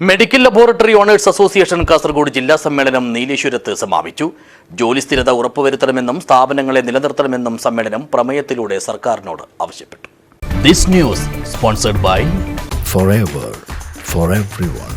Medical laboratory owners association Kasaragod ജില്ലാ സമ്മേളനം നീലേശ്വരത്ത് സമാപിച്ചു ജോലി സ്ഥിരത ഉറപ്പുവരുത്തണമെന്നും സ്ഥാപനങ്ങളെ നിലനിർത്തണമെന്നും സമ്മേളനം പ്രമേയത്തിലൂടെ സർക്കാരിനോട് ആവശ്യപ്പെട്ടു this news sponsored by forever for everyone.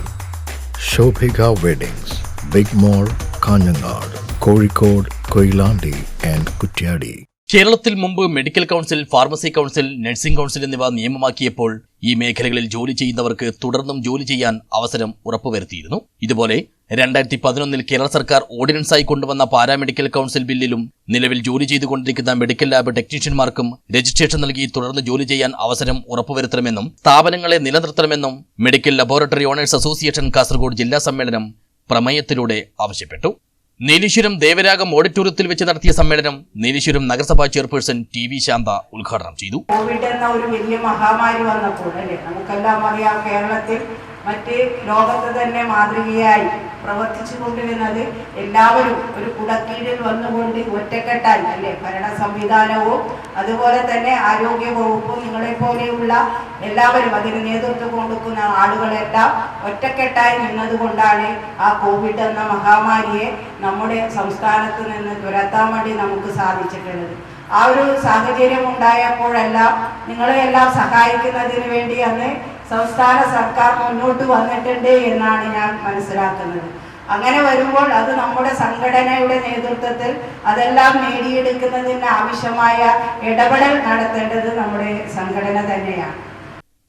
Shobhika Weddings, big mall Kanhangad Kozhikode Koilandi and Kutyadi. കേരളത്തിൽ മുമ്പ് medical council pharmacy council nursing council എന്നിവ നിയമമാക്കിയപ്പോൾ ഈ മേഖലകളിൽ ജോലി ചെയ്യുന്നവർക്ക് തുടർന്നും ജോലി ചെയ്യാൻ അവസരം ഉറപ്പുവരുത്തിയിരുന്നു. ഇതുപോലെ രണ്ടായിരത്തി പതിനൊന്നിൽ കേരള സർക്കാർ ഓർഡിനൻസായി കൊണ്ടുവന്ന പാരാമെഡിക്കൽ കൗൺസിൽ ബില്ലിലും നിലവിൽ ജോലി ചെയ്തുകൊണ്ടിരിക്കുന്ന മെഡിക്കൽ ലാബ് ടെക്നീഷ്യന്മാർക്കും രജിസ്ട്രേഷൻ നൽകി തുടർന്ന് ജോലി ചെയ്യാൻ അവസരം ഉറപ്പുവരുത്തണമെന്നും സ്ഥാപനങ്ങളെ നിലനിർത്തണമെന്നും medical laboratory owners association Kasaragod ജില്ലാ സമ്മേളനം പ്രമേയത്തിലൂടെ ആവശ്യപ്പെട്ടു. നീലീശ്വരം ദേവരാഗം ഓഡിറ്റോറിയത്തിൽ വെച്ച് നടത്തിയ സമ്മേളനം നീലീശ്വരം നഗരസഭാ ചെയർപേഴ്സൺ ടി വി ശാന്ത ഉദ്ഘാടനം ചെയ്തു. കോവിഡ് എന്ന ഒരു വലിയ മഹാമാരി വന്നപ്പോൾ അല്ലേ? നമുക്കെല്ലാം അറിയാം കേരളത്തിൽ മറ്റ് ലോകത്ത് തന്നെ മാതൃകയായി പ്രവർത്തിച്ചു കൊണ്ടിരുന്നത് എല്ലാവരും ഒരു കുടക്കീഴിൽ വന്നുകൊണ്ട് ഒറ്റക്കെട്ടായി അല്ലെ? ഭരണ സംവിധാനവും അതുപോലെ തന്നെ ആരോഗ്യ വകുപ്പും നിങ്ങളെ പോലെയുള്ള എല്ലാവരും അതിന് നേതൃത്വം കൊടുക്കുന്ന ആളുകളെല്ലാം ഒറ്റക്കെട്ടായി നിന്നതുകൊണ്ടാണ് ആ കോവിഡ് എന്ന മഹാമാരിയെ നമ്മുടെ സംസ്ഥാനത്ത് നിന്ന് തുരത്താൻ വേണ്ടി നമുക്ക് സാധിച്ചിട്ടുള്ളത്. ആ ഒരു സാഹചര്യം ഉണ്ടായപ്പോഴെല്ലാം നിങ്ങളെയെല്ലാം സഹായിക്കുന്നതിന് വേണ്ടി അന്ന് സംസ്ഥാന സർക്കാർ മുന്നോട്ട് വന്നിട്ടുണ്ട് എന്നാണ് ഞാൻ മനസ്സിലാക്കുന്നത്. അങ്ങനെ വരുമ്പോൾ അത് നമ്മുടെ സംഘടനയുടെ നേതൃത്വത്തിൽ അതെല്ലാം നേടിയെടുക്കുന്നതിന് ആവശ്യമായ ഇടപെടൽ നടത്തേണ്ടത് നമ്മുടെ സംഘടന തന്നെയാണ്.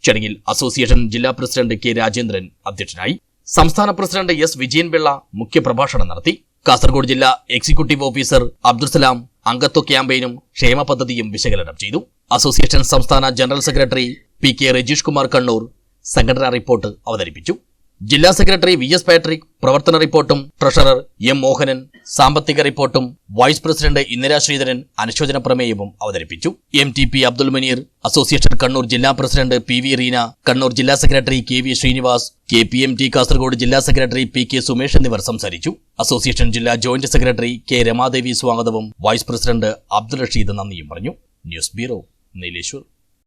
ചടങ്ങിൽ അസോസിയേഷൻ ജില്ലാ പ്രസിഡന്റ് കെ രാജേന്ദ്രൻ അധ്യക്ഷനായി സംസ്ഥാന പ്രസിഡന്റ് എസ് വിജയൻപിള്ള മുഖ്യപ്രഭാഷണം നടത്തി കാസർഗോഡ് ജില്ലാ എക്സിക്യൂട്ടീവ് ഓഫീസർ അബ്ദുൽ സലാം അംഗത്വ ക്യാമ്പയിനും ക്ഷേമ പദ്ധതിയും വിശകലനം ചെയ്തു. അസോസിയേഷൻ സംസ്ഥാന general secretary P K Rajeesh Kumar Kannur സംഘടനാ റിപ്പോർട്ട് അവതരിപ്പിച്ചു. ജില്ലാ സെക്രട്ടറി വി എസ് പാട്രിക് പ്രവർത്തന റിപ്പോർട്ടും ട്രഷറർ എം മോഹനൻ സാമ്പത്തിക റിപ്പോർട്ടും വൈസ് പ്രസിഡന്റ് ഇന്ദിരാ ശ്രീധരൻ അനുശോചന പ്രമേയവും അവതരിപ്പിച്ചു. M T P Abdul Muneer association Kannur ജില്ലാ president P V Reena Kannur ജില്ലാ secretary K V Srinivas K P M T Kasaragod ജില്ലാ സെക്രട്ടറി പി കെ സുമേഷ് എന്നിവർ സംസാരിച്ചു. അസോസിയേഷൻ ജില്ലാ ജോയിന്റ് സെക്രട്ടറി കെ രമാദേവി സ്വാഗതവും വൈസ് പ്രസിഡന്റ് അബ്ദുൾ റഷീദ് നന്ദിയും പറഞ്ഞു. News bureau Nileshwar.